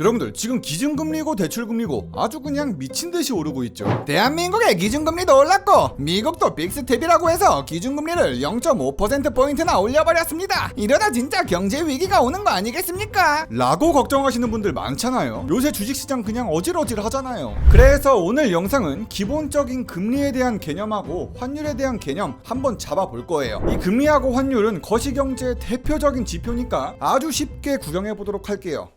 여러분들 지금 기준금리고 대출금리고 아주 그냥 미친 듯이 오르고 있죠. 대한민국의 기준금리도 올랐고 미국도 빅스텝이라고 해서 기준금리를 0.5% 포인트나 올려버렸습니다. 이러다 진짜 경제 위기가 오는 거 아니겠습니까? 라고 걱정하시는 분들 많잖아요. 요새 주식시장 그냥 어질어질 하잖아요. 그래서 오늘 영상은 기본적인 금리에 대한 개념하고 환율에 대한 개념 한번 잡아볼 거예요. 이 금리하고 환율은 거시경제의 대표적인 지표니까 아주 쉽게 구경해 보도록 할게요.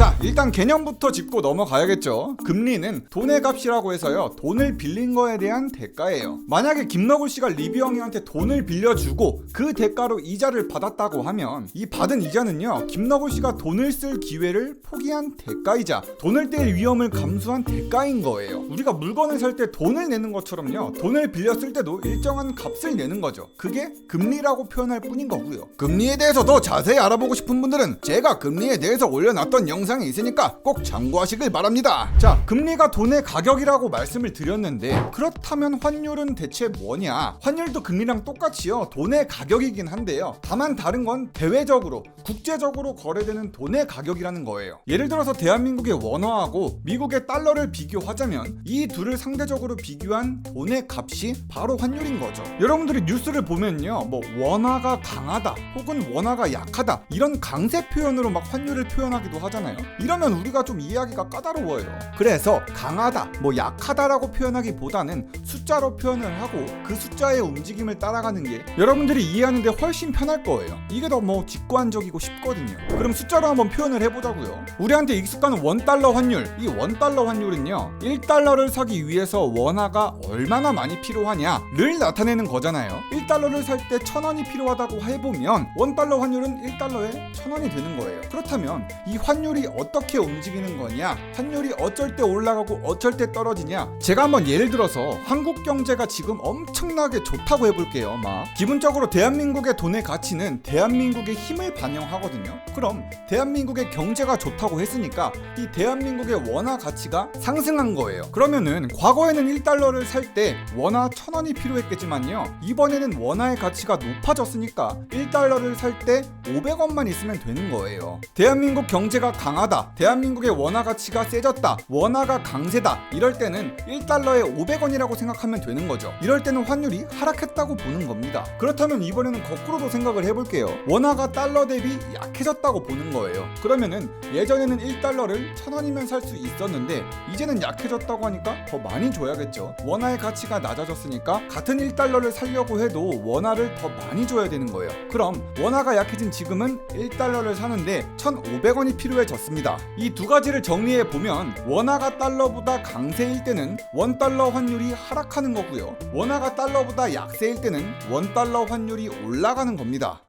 자, 일단 개념부터 짚고 넘어가야겠죠. 금리는 돈의 값이라고 해서요. 돈을 빌린 거에 대한 대가예요. 만약에 김너굴 씨가 리뷰 형님한테 돈을 빌려주고 그 대가로 이자를 받았다고 하면 이 받은 이자는요. 김너굴 씨가 돈을 쓸 기회를 포기한 대가이자 돈을 뗄 위험을 감수한 대가인 거예요. 우리가 물건을 살 때 돈을 내는 것처럼요. 돈을 빌렸을 때도 일정한 값을 내는 거죠. 그게 금리라고 표현할 뿐인 거고요. 금리에 대해서 더 자세히 알아보고 싶은 분들은 제가 금리에 대해서 올려놨던 영상 이 있으니까 꼭 참고하시길 바랍니다. 자, 금리가 돈의 가격이라고 말씀을 드렸는데 그렇다면 환율은 대체 뭐냐? 환율도 금리랑 똑같이요. 돈의 가격이긴 한데요. 다만 다른 건 대외적으로 국제적으로 거래되는 돈의 가격이라는 거예요. 예를 들어서 대한민국의 원화하고 미국의 달러를 비교하자면 이 둘을 상대적으로 비교한 돈의 값이 바로 환율인 거죠. 여러분들이 뉴스를 보면요. 뭐 원화가 강하다 혹은 원화가 약하다 이런 강세 표현으로 막 환율을 표현하기도 하잖아요. 이러면 우리가 좀 이해하기가 까다로워요. 그래서 강하다, 뭐 약하다라고 표현하기보다는 숫자로 표현을 하고 그 숫자의 움직임을 따라가는 게 여러분들이 이해하는데 훨씬 편할 거예요. 이게 더 뭐 직관적이고 쉽거든요. 그럼 숫자로 한번 표현을 해보자고요. 우리한테 익숙한 원달러 환율, 이 원달러 환율은요, 1달러를 사기 위해서 원화가 얼마나 많이 필요하냐를 나타내는 거잖아요. 1달러를 살 때 1000원이 필요하다고 해보면 원달러 환율은 1달러에 1000원이 되는 거예요. 그렇다면 이 환율이 어떻게 움직이는 거냐? 환율이 어쩔 때 올라가고 어쩔 때 떨어지냐? 제가 한번 예를 들어서 한국 경제가 지금 엄청나게 좋다고 해볼게요. 막 기본적으로 대한민국의 돈의 가치는 대한민국의 힘을 반영하거든요. 그럼 대한민국의 경제가 좋다고 했으니까 이 대한민국의 원화 가치가 상승한 거예요. 그러면은 과거에는 1달러를 살 때 원화 1000원이 필요했겠지만요. 이번에는 원화의 가치가 높아졌으니까 1달러를 살 때 500원만 있으면 되는 거예요. 대한민국 경제가 강 하다. 대한민국의 원화 가치가 세졌다. 원화가 강세다. 이럴 때는 1달러에 500원이라고 생각하면 되는 거죠. 이럴 때는 환율이 하락했다고 보는 겁니다. 그렇다면 이번에는 거꾸로도 생각을 해볼게요. 원화가 달러 대비 약해졌다고 보는 거예요. 그러면은 예전에는 1달러를 1000원이면 살 수 있었는데 이제는 약해졌다고 하니까 더 많이 줘야겠죠. 원화의 가치가 낮아졌으니까 같은 1달러를 살려고 해도 원화를 더 많이 줘야 되는 거예요. 그럼 원화가 약해진 지금은 1달러를 사는데 1,500원이 필요해졌 습니다. 이 두 가지를 정리해 보면 원화가 달러보다 강세일 때는 원 달러 환율이 하락하는 거고요. 원화가 달러보다 약세일 때는 원 달러 환율이 올라가는 겁니다.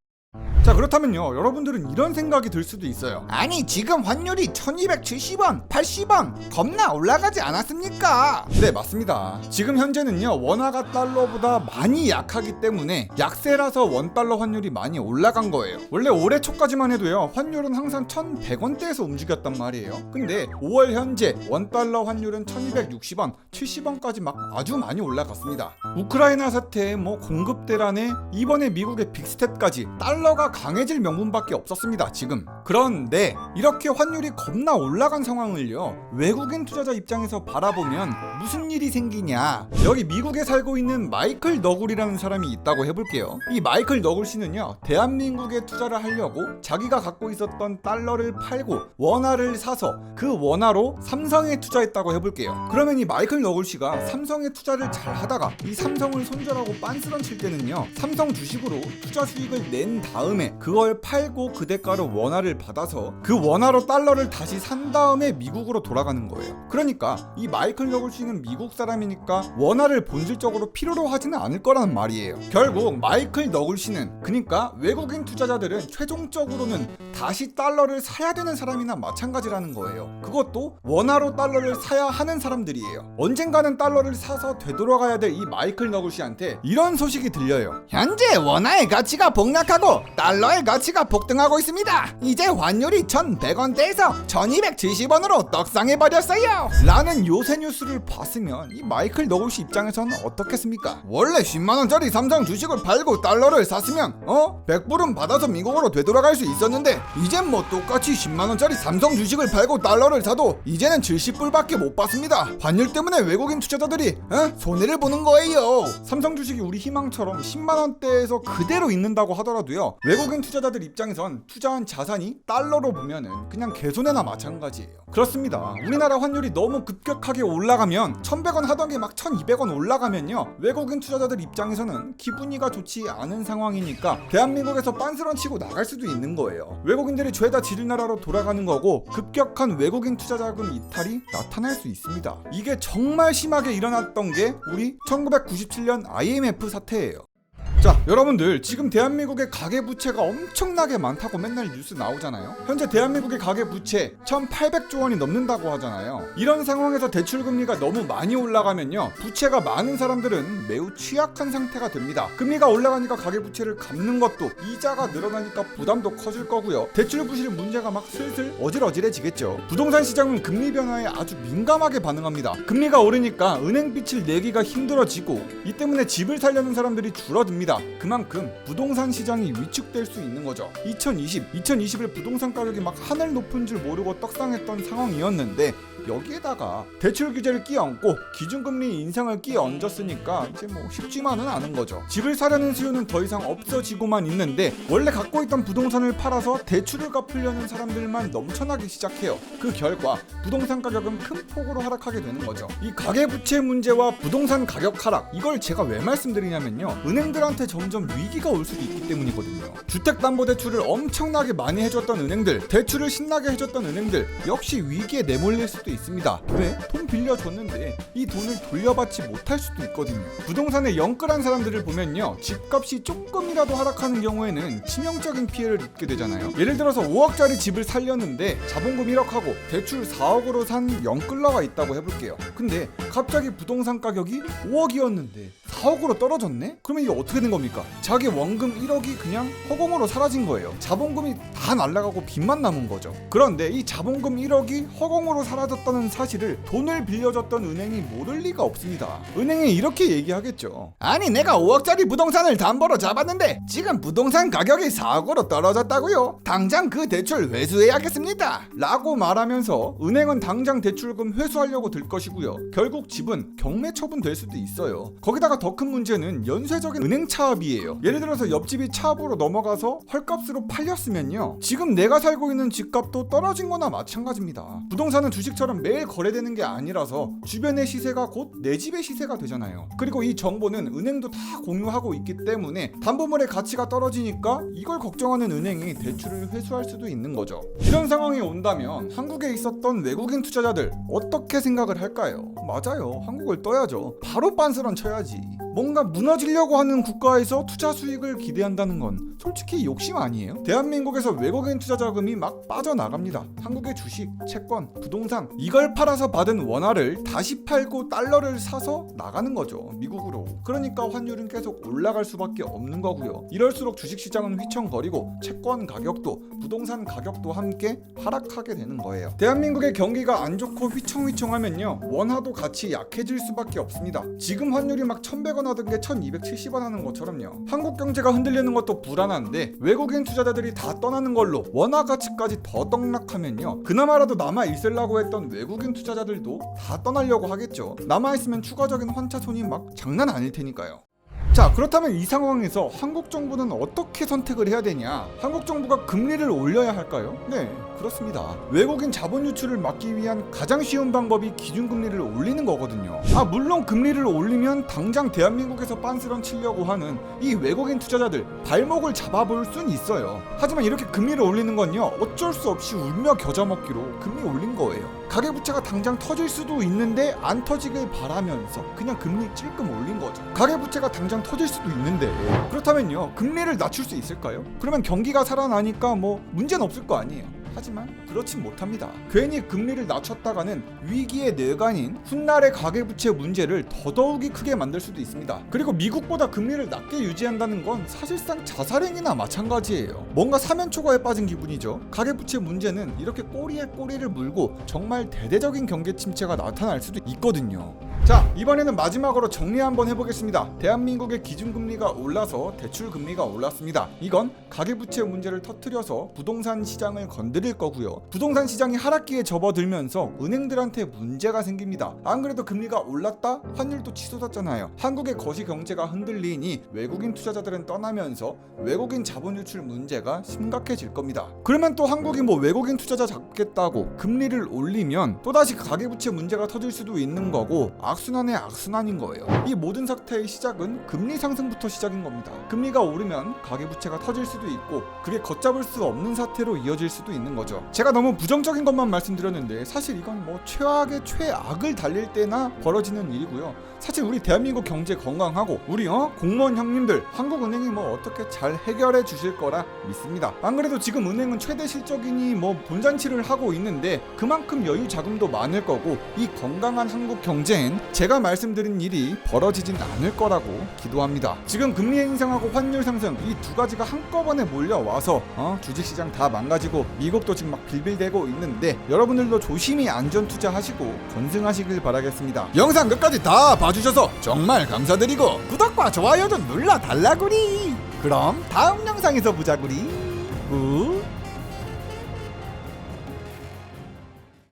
자 그렇다면요. 여러분들은 이런 생각이 들 수도 있어요. 아니 지금 환율이 1270원 80원 겁나 올라가지 않았습니까? 네 맞습니다. 지금 현재는요 원화가 달러보다 많이 약하기 때문에 약세라서 원달러 환율이 많이 올라간 거예요. 원래 올해 초까지만 해도요 환율은 항상 1100원대에서 움직였단 말이에요. 근데 5월 현재 원달러 환율은 1260원 70원까지 막 아주 많이 올라갔습니다. 우크라이나 사태 뭐 공급 대란에 이번에 미국의 빅스텝까지 달러가 강해질 명분밖에 없었습니다 지금. 그런데 이렇게 환율이 겁나 올라간 상황을요 외국인 투자자 입장에서 바라보면 무슨 일이 생기냐. 여기 미국에 살고 있는 마이클 너굴이라는 사람이 있다고 해볼게요. 이 마이클 너굴 씨는요 대한민국에 투자를 하려고 자기가 갖고 있었던 달러를 팔고 원화를 사서 그 원화로 삼성에 투자했다고 해볼게요. 그러면 이 마이클 너굴 씨가 삼성에 투자를 잘 하다가 이 삼성을 손절하고 빤스런 칠 때는요 삼성 주식으로 투자 수익을 낸 다음에 그걸 팔고 그 대가로 원화를 받아서 그 원화로 달러를 다시 산 다음에 미국으로 돌아가는 거예요. 그러니까 이 마이클 너굴 씨는 미국 사람이니까 원화를 본질적으로 필요로 하지는 않을 거라는 말이에요. 결국 마이클 너굴 씨는 그러니까 외국인 투자자들은 최종적으로는 다시 달러를 사야 되는 사람이나 마찬가지라는 거예요. 그것도 원화로 달러를 사야 하는 사람들이에요. 언젠가는 달러를 사서 되돌아가야 될 이 마이클 너굴 씨한테 이런 소식이 들려요 현재 원화의 가치가 폭락하고 달러 달러의 가치가 폭등하고 있습니다. 이제 환율이 1,100원대에서 1,270원으로 떡상해 버렸어요. 라는 요새 뉴스를 봤으면 이 마이클 너울씨 입장에서는 어떻겠습니까? 원래 10만 원짜리 삼성 주식을 팔고 달러를 샀으면 어 100불은 받아서 미국으로 되돌아갈 수 있었는데 이젠 뭐 똑같이 10만 원짜리 삼성 주식을 팔고 달러를 사도 이제는 70불밖에 못 받습니다. 환율 때문에 외국인 투자자들이 어? 손해를 보는 거예요. 삼성 주식이 우리 희망처럼 10만 원대에서 그대로 있는다고 하더라도요. 외국인 투자자들 입장에선 투자한 자산이 달러로 보면은 그냥 개손해나 마찬가지예요. 그렇습니다. 우리나라 환율이 너무 급격하게 올라가면 1100원 하던 게 막 1200원 올라가면요. 외국인 투자자들 입장에서는 기분이가 좋지 않은 상황이니까 대한민국에서 빤스런 치고 나갈 수도 있는 거예요. 외국인들이 죄다 지들 나라로 돌아가는 거고 급격한 외국인 투자 자금 이탈이 나타날 수 있습니다. 이게 정말 심하게 일어났던 게 우리 1997년 IMF 사태예요. 자, 여러분들 지금 대한민국의 가계 부채가 엄청나게 많다고 맨날 뉴스 나오잖아요. 현재 대한민국의 가계 부채 1,800조 원이 넘는다고 하잖아요. 이런 상황에서 대출 금리가 너무 많이 올라가면요. 부채가 많은 사람들은 매우 취약한 상태가 됩니다. 금리가 올라가니까 가계 부채를 갚는 것도 이자가 늘어나니까 부담도 커질 거고요. 대출 부실 문제가 막 슬슬 어질어질해지겠죠. 부동산 시장은 금리 변화에 아주 민감하게 반응합니다. 금리가 오르니까 은행 빚을 내기가 힘들어지고 이 때문에 집을 살려는 사람들이 줄어듭니다. 그만큼 부동산 시장이 위축될 수 있는 거죠. 2020, 2021 부동산 가격이 막 하늘 높은 줄 모르고 떡상했던 상황이었는데 여기에다가 대출 규제를 끼얹고 기준금리 인상을 끼얹었으니까 이제 뭐 쉽지만은 않은 거죠. 집을 사려는 수요는 더 이상 없어지고만 있는데 원래 갖고 있던 부동산을 팔아서 대출을 갚으려는 사람들만 넘쳐나기 시작해요. 그 결과 부동산 가격은 큰 폭으로 하락하게 되는 거죠. 이 가계 부채 문제와 부동산 가격 하락 이걸 제가 왜 말씀드리냐면요. 은행들한테 점점 위기가 올 수도 있기 때문이거든요. 주택담보대출을 엄청나게 많이 해줬던 은행들, 대출을 신나게 해줬던 은행들 역시 위기에 내몰릴 수도 있습니다. 왜? 돈 빌려줬는데 이 돈을 돌려받지 못할 수도 있거든요. 부동산에 영끌한 사람들을 보면요. 집값이 조금이라도 하락하는 경우에는 치명적인 피해를 입게 되잖아요. 예를 들어서 5억짜리 집을 살렸는데 자본금 1억하고 대출 4억으로 산 영끌러가 있다고 해볼게요. 근데 갑자기 부동산 가격이 5억이었는데 4억으로 떨어졌네? 그러면 이게 어떻게 된 겁니까? 자기 원금 1억이 그냥 허공으로 사라진 거예요. 자본금이 다 날아가고 빚만 남은 거죠. 그런데 이 자본금 1억이 허공으로 사라졌다는 사실을 돈을 빌려줬던 은행이 모를 리가 없습니다. 은행이 이렇게 얘기하겠죠. 아니 내가 5억짜리 부동산을 담보로 잡았는데 지금 부동산 가격이 4억으로 떨어졌다고요? 당장 그 대출 회수해야겠습니다. 라고 말하면서 은행은 당장 대출금 회수하려고 들 것이고요. 결국 집은 경매 처분될 수도 있어요. 거기다가 더 큰 문제는 연쇄적인 은행 차 압이에요. 예를 들어서 옆집이 차압으로 넘어가서 헐값으로 팔렸으면요. 지금 내가 살고 있는 집값도 떨어진 거나 마찬가지입니다. 부동산은 주식처럼 매일 거래되는 게 아니라서 주변의 시세가 곧 내 집의 시세가 되잖아요. 그리고 이 정보는 은행도 다 공유하고 있기 때문에 담보물의 가치가 떨어지니까 이걸 걱정하는 은행이 대출을 회수할 수도 있는 거죠. 이런 상황이 온다면 한국에 있었던 외국인 투자자들 어떻게 생각을 할까요? 맞아요. 한국을 떠야죠. 바로 빤스런 쳐야지. 뭔가 무너지려고 하는 국가에서 투자 수익을 기대한다는 건 솔직히 욕심 아니에요? 대한민국에서 외국인 투자 자금이 막 빠져나갑니다. 한국의 주식, 채권, 부동산 이걸 팔아서 받은 원화를 다시 팔고 달러를 사서 나가는 거죠. 미국으로. 그러니까 환율은 계속 올라갈 수밖에 없는 거고요. 이럴수록 주식 시장은 휘청거리고 채권 가격도 부동산 가격도 함께 하락하게 되는 거예요. 대한민국의 경기가 안 좋고 휘청휘청하면요. 원화도 같이 약해질 수밖에 없습니다. 지금 환율이 막 1100원 하던 게 1270원 하는 것처럼요. 한국 경제가 흔들리는 것도 불안한데 외국인 투자자들이 다 떠나는 걸로 원화 가치까지 더 떡락하면요. 그나마라도 남아 있으려고 했던 외국인 투자자들도 다 떠나려고 하겠죠. 남아 있으면 추가적인 환차 손이 막 장난 아닐 테니까요. 자 그렇다면 이 상황에서 한국 정부는 어떻게 선택을 해야 되냐? 한국 정부가 금리를 올려야 할까요? 네 그렇습니다. 외국인 자본 유출을 막기 위한 가장 쉬운 방법이 기준금리를 올리는 거거든요. 아 물론 금리를 올리면 당장 대한민국에서 빤스런 치려고 하는 이 외국인 투자자들 발목을 잡아볼 순 있어요. 하지만 이렇게 금리를 올리는 건요 어쩔 수 없이 울며 겨자 먹기로 금리 올린 거예요. 가계부채가 당장 터질 수도 있는데 안 터지길 바라면서 그냥 금리 찔끔 올린 거죠. 가계부채가 당장 터질 수도 있는데 그렇다면요 금리를 낮출 수 있을까요? 그러면 경기가 살아나니까 뭐 문제는 없을 거 아니에요 하지만 그렇진 못합니다. 괜히 금리를 낮췄다가는 위기의 뇌관인 훗날의 가계부채 문제를 더더욱이 크게 만들 수도 있습니다. 그리고 미국보다 금리를 낮게 유지한다는 건 사실상 자살행위나 마찬가지예요. 뭔가 사면초가에 빠진 기분이죠. 가계부채 문제는 이렇게 꼬리에 꼬리를 물고 정말 대대적인 경계 침체가 나타날 수도 있거든요. 자 이번에는 마지막으로 정리 한번 해보겠습니다. 대한민국의 기준금리가 올라서 대출금리가 올랐습니다. 이건 가계부채 문제를 터뜨려서 부동산 시장을 건드 릴 거고요. 부동산 시장이 하락기에 접어들면서 은행들한테 문제가 생깁니다. 안 그래도 금리가 올랐다 환율도 치솟았잖아요. 한국의 거시 경제가 흔들리니 외국인 투자자들은 떠나면서 외국인 자본 유출 문제가 심각해질 겁니다. 그러면 또 한국이 뭐 외국인 투자자 잡겠다고 금리를 올리면 또다시 가계부채 문제가 터질 수도 있는 거고 악순환의 악순환인 거예요. 이 모든 사태의 시작은 금리 상승부터 시작인 겁니다. 금리가 오르면 가계부채가 터질 수도 있고 그게 걷잡을 수 없는 사태로 이어질 수도 있는 거죠. 제가 너무 부정적인 것만 말씀드렸는데 사실 이건 뭐 최악의 최악을 달릴 때나 벌어지는 일이고요. 사실 우리 대한민국 경제 건강하고 우리 어 공무원 형님들 한국은행이 뭐 어떻게 잘 해결해 주실 거라 믿습니다. 안 그래도 지금 은행은 최대 실적이니 뭐 본잔치를 하고 있는데 그만큼 여유 자금도 많을 거고 이 건강한 한국 경제엔 제가 말씀드린 일이 벌어지진 않을 거라고 기도합니다. 지금 금리 인상하고 환율 상승 이 두 가지가 한꺼번에 몰려와서 어 주식시장 다 망가지고 미국 도 지금 막 빌빌대고 있는데 여러분들도 조심히 안전 투자하시고 건승하시길 바라겠습니다. 영상 끝까지 다 봐주셔서 정말 감사드리고 구독과 좋아요 좀 눌러 달라구리. 그럼 다음 영상에서 보자구리. 굿.